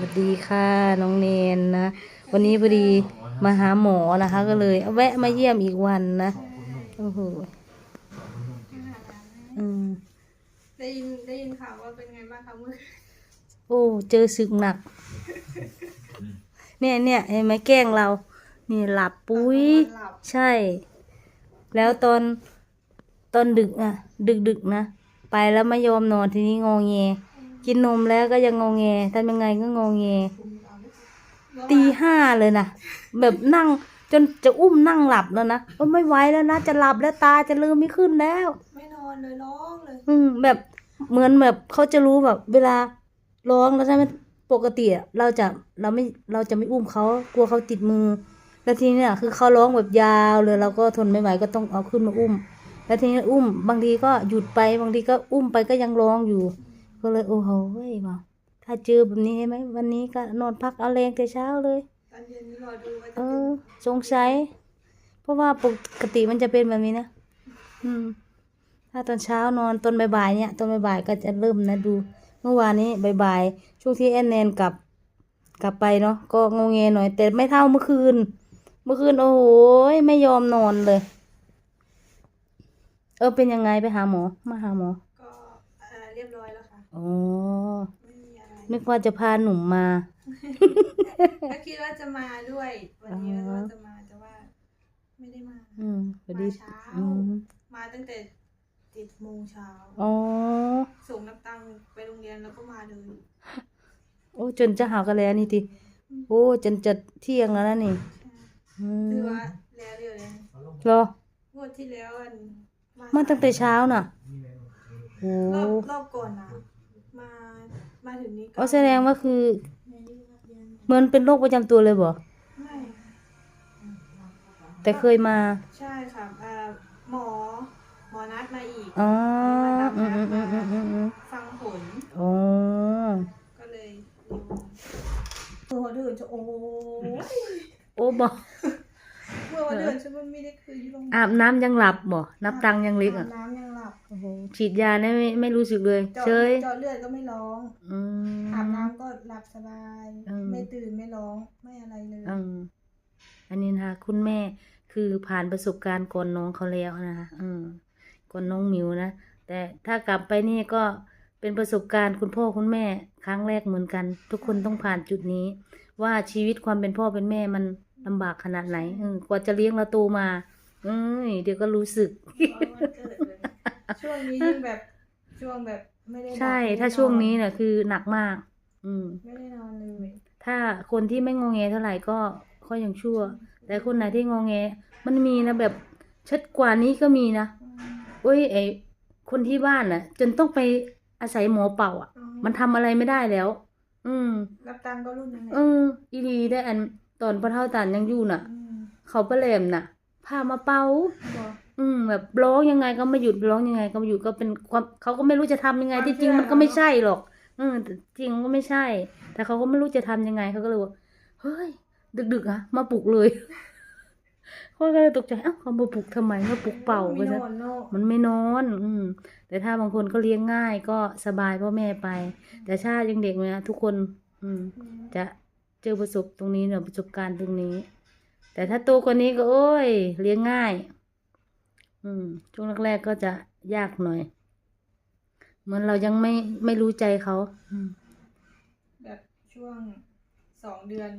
วัสดีค่ะน้องเนนนะวันนี้พอดีมาหาหมอนะคะ ก็เลยเอาแวะมาเยี่ยมอีกวันนะโอ้โหอืมได้ยินได้ยินข่าวว่าเป็นไงบ้างคะเมื่อโอ้เจอศึกหนัก เนี่ยเนี่ยเห็นไหมแกล้งเรา นี่หลับปุ้ยหลับใช่ แล้วตอนตอนดึกอะ ดึกดึกๆนะ ไปแล้วไม่ยอมนอนทีนี้งอแง กินนมแล้วก็ยังงอแงทำยังไงก็งอแงตีห้าเลยนะแบบนั่งจนจะอุ้มนั่งหลับแล้วนะว่าไม่ไหวแล้วนะจะหลับแล้วตาจะลืมไม่ขึ้นแล้ว ไม่นอนเลยร้องเลย อืมแบบเหมือนแบบเขาจะรู้แบบ เวลาร้องแล้วใช่ไหมปกติอะเราจะเราไม่เราจะไม่อุ้มเขากลัวเขาติดมือ แล้วทีนี้เนี่ยคือเขาร้องแบบยาวเลยเราก็ทนไม่ไหวก็ต้องเอาขึ้นมาอุ้ม แล้วทีนี้อุ้ม บางทีก็หยุดไปบางทีก็อุ้มไปก็ยังร้องอยู่ ก็เลยโอ้โหเว้ยว่ะถ้าเจอแบบนี้ใช่ไหมวันนี้ก็นอนพักเอาแรงแต่เช้าเลย ตอนเย็นนี้รอดูว่าเอจะเป็นอสงสัย เพราะว่าปกติมันจะเป็นแบบนี้นะ อืม ถ้าตอนเช้านอนตอนบ่ายๆเนี่ยตอนบ่ายๆก็จะเริ่มนะดู เมื่อวานนี้บ่ายๆช่วงที่แอนแนนกลับ กลับไปเนาะก็งงเงหน่อย แต่ไม่เท่าเมื่อคืน เมื่อคืนโอ้โหไม่ยอมนอนเลย เออเป็นยังไงไปหาหมอ มาหาหมอ ก็เอ่อเรียบร้ อยแล้วค่ะอ๋อ ไม่มีอะไรนึกว่าจะพาหนุ่มมา ก็คิดว่าจะมาด้วย วันนี้ก็ว่าจะมาแต่ว่า ไม่ได้มา อืมสวัสดีมาเช้า อืมมาตั้งแต่เจ็ดโมงเช้าอ๋อ ส่งน้ำตังค์ไปโรงเรียนแล้วก็มาเลยโอ้จนจะหากันแล้วนี่ทีโอ้จนจะเที่ยงแล้วนะนี่ใช่อืคือมว่าแล้วเรียวเลยรอ งวดที่แล้วอันมาตั้งแต่เช้าน่ะโอ้รอบรอบก่อนนะมา มาถึงนี้ก็อ๋อแสดงว่าคือ เหมือนเป็นโรคประจำตัวเลยบ่ไม่แต่เคยมา ใช่ค่ะเอ่อหมอ หมอนัดมาอีก อ๋อมารับอืมนัอืดมอืมามอืมอืมอืมฟังผลอ๋อก็เลยเมื่อวันเดือนจะโอ้ยโอ้บ่ เมื่อวันเดือนฉันมันไม่ได้คืออยู่โรงพยาบาลอาบน้ำยังหลับบ่นับตังค์ยังเล็กอะอาบน้ำยังหลับโอ้โหฉีดยาเนี่ยไม่ไม่รู้สึกเลยเจาะเฉยเจาะเลือดก็ไม่ร้องอืม อาบน้ำก็หลับสบาย อืม ไม่ตื่นไม่ร้องไม่อะไรเลยอืมอันนี้นะคะคุณแม่คือผ่านประสบการณ์ก่อนน้องเขาแล้วนะคะอืมก่อนน้องหมิวนะ แต่ถ้ากลับไปนี่ก็เป็นประสบการณ์คุณพ่อคุณแม่ครั้งแรกเหมือนกัน ทุกคนต้องผ่านจุดนี้ ว่าชีวิตความเป็นพ่อเป็นแม่มัน ลำบากขนาดไหนเออกว่าจะเลี้ยงเราโตมา เอ้ยเดี๋ยวก็รู้สึกเพราะวันเกิดเลยช่วงนี้ยิ่งแบบ ช่วงแบบไม่ได้หลับใช่ไม่ได้ถ้าช่วงนี้นอนเนี่ยคือหนักมาก อืมไม่ได้นอนเลยถ้าคนที่ไม่งอแงเท่าไหร่ก็ก็ยังชั่ว แต่คนไหนที่งอแงมันมีนะแบบชัดกว่านี้ก็มีนะอืมโอ้ยไอคนที่บ้านน่ะ จนต้องไปอาศัยหมอเป่าอะอืมันทำอะไรไม่ได้แล้ว อืมรับตังค์ก็รุ่นนั้นแหละเอออีดีได้อัน ตอนพระเท่าตันยังอยู่น่ะมเขาไปแหลมน่ะพามาเป่าบอกอืมแบบร้องยังไงก็ไม่หยุดร้องยังไง ก็ไม่หยุดก็เป็นความเขาก็ไม่รู้จะทำยังไงความที่จริงเชื่อมันก็ไม่เนอะใช่หรอกเออแต่จริงมันก็ไม่ใช่ แต่เขาก็ไม่รู้จะทำยังไงเขาก็เลยว่าเฮ้ย ดึกๆอะมาปลุกเลยเขาก็เลยตกใจเอ้าเขามาปลุกทำไมมาปลุกเป่าไปไม่นซะอนเนอะมันไม่นอน อืม แต่ถ้าบางคนก็เลี้ยงง่ายก็สบายพ่อแม่ไป แต่ชาติยังเด็กเลยนะทุกคน อืม จะ เจอประสบตรงนี้เนอะประสบการณ์ตรงนี้ แต่ถ้าโตกว่านี้ก็โอ้ย เลี้ยงง่าย อืมช่วงแรกๆก็จะยากหน่อย เหมือนเรายังไม่ไม่รู้ใจเขาอืมแบบช่วงสองเดือน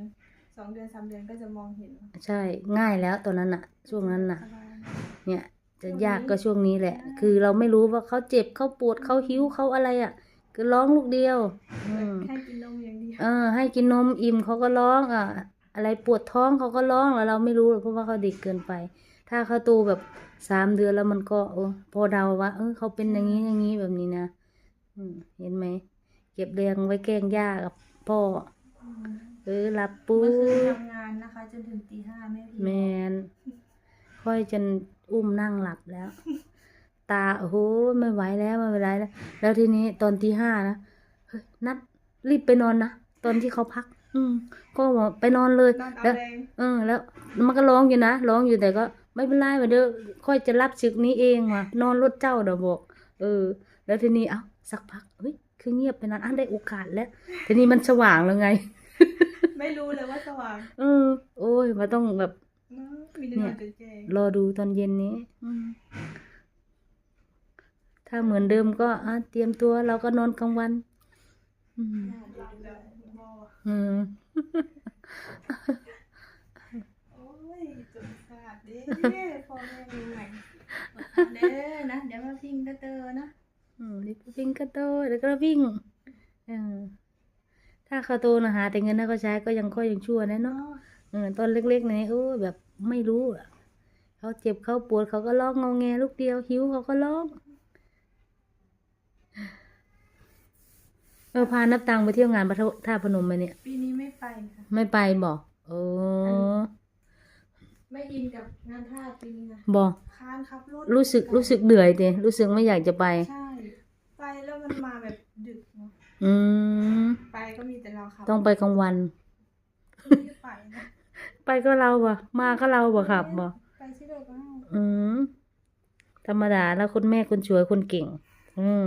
สองเดือนสามเดือนก็จะมองเห็นใช่ง่ายแล้วตอนนั้นน่ะช่วงนั้นน่ะสบายเนี่ย จะช่วงนี้ยากก็ช่วงนี้แหละ คือเราไม่รู้ว่าเขาเจ็บเขาปวดเขาหิวเขาอะไรอะ คือร้องลูกเดียว อืมแค่กินนมอย่างเดียวเออ ให้กินนมอิ่มเขาก็ร้องอะอะไรปวดท้องเขาก็ร้องแล้วเราไม่รู้หรอกเพราะว่าเขาเด็กเกินไป ถ้าเขาโตแบบสามเดือนแล้วมันก็เออพอเดาว่าเออเขาเป็นอย่างนี้อย่างนี้แบบนี้นะอืมเห็นไหมเก็บแรงไว้แกล้งย่ากับพ่อเออหลับปุ๊เมื่อคืนบทำงานนะคะ จนถึงตีห้าแม่พี่แมนค่อยจนอุ้มนั่งหลับแล้ว ตาโอ้โหไม่ไหวแล้วไม่ไหวแล้ว แล้วทีนี้ตอนที่ห้านะเฮ้ยนัดรีบไปนอนนะตอนที่เขาพัก อืม ก็บอกไปนอนเลยนอนเอาแล้วแรงเออ แล้วมันก็ร้องอยู่นะร้องอยู่แต่ก็ไม่เป็นไรว่าเดี๋ยวค่อยจะรับศึกนี้เองว่ะนอนรถเจ้าเดี๋ยวบอก เออ แล้วทีนี้เอ้าสักพักเฮ้ยคือเงียบไปนานอะได้โอกาสแล้ว ทีนี้มันสว่างแล้วไง ไม่รู้เลยว่าสว่าง เออ โอ้ยมันต้องแบบเนอะมีแต่เนี่นยอนแจ้งรอดูตอนเย็นนี้อืม ถ้าเหมือนเดิมก็อะเตรียมตัวเราก็นอนกลางวันอืมๆหลับแล้วพ่ออืมโอ้ยจนขาดเด้พ่อแม่มีใหม่เด้อนะเดี๋ยวมาพิงกระเตอนะอืมนี่วิ่งก็โตแล้วก็วิ่งเออถ้าเขาโตนะหาแต่เงินให้เขาใช้ก็ยังค่อยยังชั่วนะเนาะเออตอนเล็กๆนี่โอ้แบบไม่รู้อะเขาเจ็บเขาปวดเขาก็ร้องงอแงลูกเดียวหิวเขาก็ร้อง เออพานับตังค์ไปเที่ยวงานพระท่าพนมมาเนี่ย ปีนี้ไม่ไปค่ะ ไม่ไปบอกเออไม่อินกับงานท่าปีนี้นะบอกค้านครับรถรู้สึกรู้สึกเหนื่อยเดรู้สึกไม่อยากจะไป ใช่ ไปแล้วมันมาแบบดึกเนาะอืมไปก็มีแต่เราขับ ต้องไปกลางวันไม่ได้ไปนะไปก็เราบ่มาก็เราบ่ขับบ่ไปที่เดียวกันอืมธรรมดาแล้วคนแม่คนช่วยคนเก่ง อืม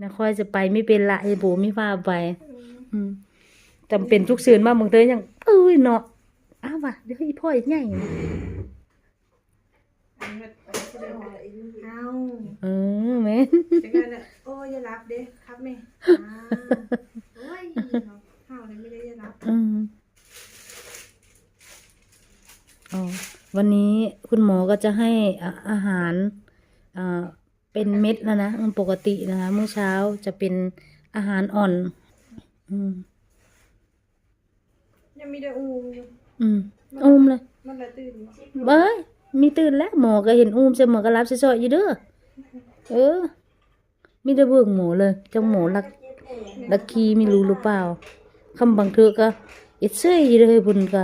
นะค่อยจะไปไม่เป็นละไอ้โบไม่พาไปอืมจำเป็นทุกเสือนมากมึงเตยยังเอ้ยเนาะอ้าวว่ะเดี๋ยวอีพ่ออีกใหญ่อันนี้มันไปที่เดียวกันเอาเออแม่นจังกันเนี่ยโอ้ยอย่ารับเด้ครับแม่อ่าโอ้ยเนาะข้าวเลยไม่ได้อย่ารับอืมอ๋อวันนี้คุณหมอก็จะให้อะอาหารอ่า เป็นเม็ดแล้วนะอืมปกตินะคะเมื่อเช้าจะเป็นอาหารอ่อน อืมยังมีแต่อูมอยู่อืมอุ้มเลย มันละตื่นอยู่เบ้ยมีตื่นแล้วหมอก็เห็นอุ้มจะหมอก็รับซอยๆอยู่เด้อเออ มีแต่เบิ่งหมอเลยจังหมอลักลักคีไม่รู้หรือเปล่าคำบางเทือก็เอ็ดเซ่ยอยู่เลยบุญก็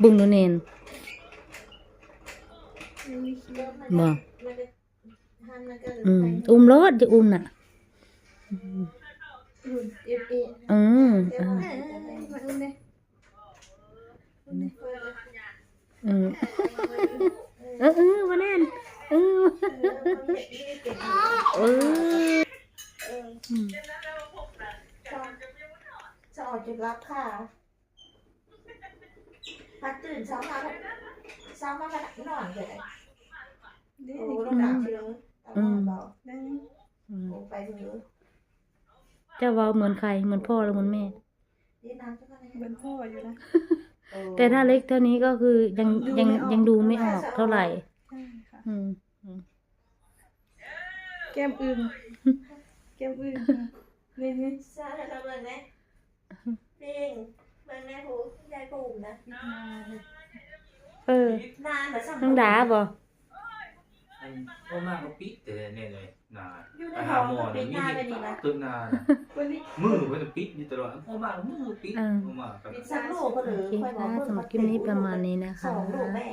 เบิ่งหนูเนนยั งมีคิวบ่มันจะหันมันก็อืมอุ้มรอดจะอุ้มน่ะอุ่นเอฟเออืมเดี๋ยวอ่ามามาอุ่นเลยอืมเออเออมาแน่นเออเอออืมจะออกจุดรับค่ะพัดตื่นเช้ามาพัดเช้ามาพัดนอนเลยเด้โอ้นี่โหกินเราน้เชื้อ ตลอดเราำได้อืมโอ้ไปถึงรู้เจ้าเว้าเหมือนใครเหมือนพ่อหรือเหมือนแม่ นี่น้ำจะมาไหนเหมือนพ่ออยู่นะ แต่ถ้าเล็กเท่านี้ก็คือยังดูยังไม่ออก ยังดูไม่ออกเท่าไหร่ ใช่ค่ะ อืมแก้มอึงแก้มอึงนี่นี่ใช่เราเบิ่งไหมปิงเบิ่งแม่ผูยายปูมนะปิดมาเลยเออนานเหมือนสมัทั้งดาบ่ อันพ่อมากเขาปิดแต่เนี่ยเลยนาอยู่ในไปหาอหมอเนี่ยมีนานเห็ไม่ตึกนานะวันนี้มือมันจะปิดอยู่ตลอดพ่อมากมือปิดพ่อมากกับ สักลูกก็หรือโอเคค่อยบอค่ะกเพิ่สำหรับคลิปนี้ประมาณนี้นะคะองลูกแม่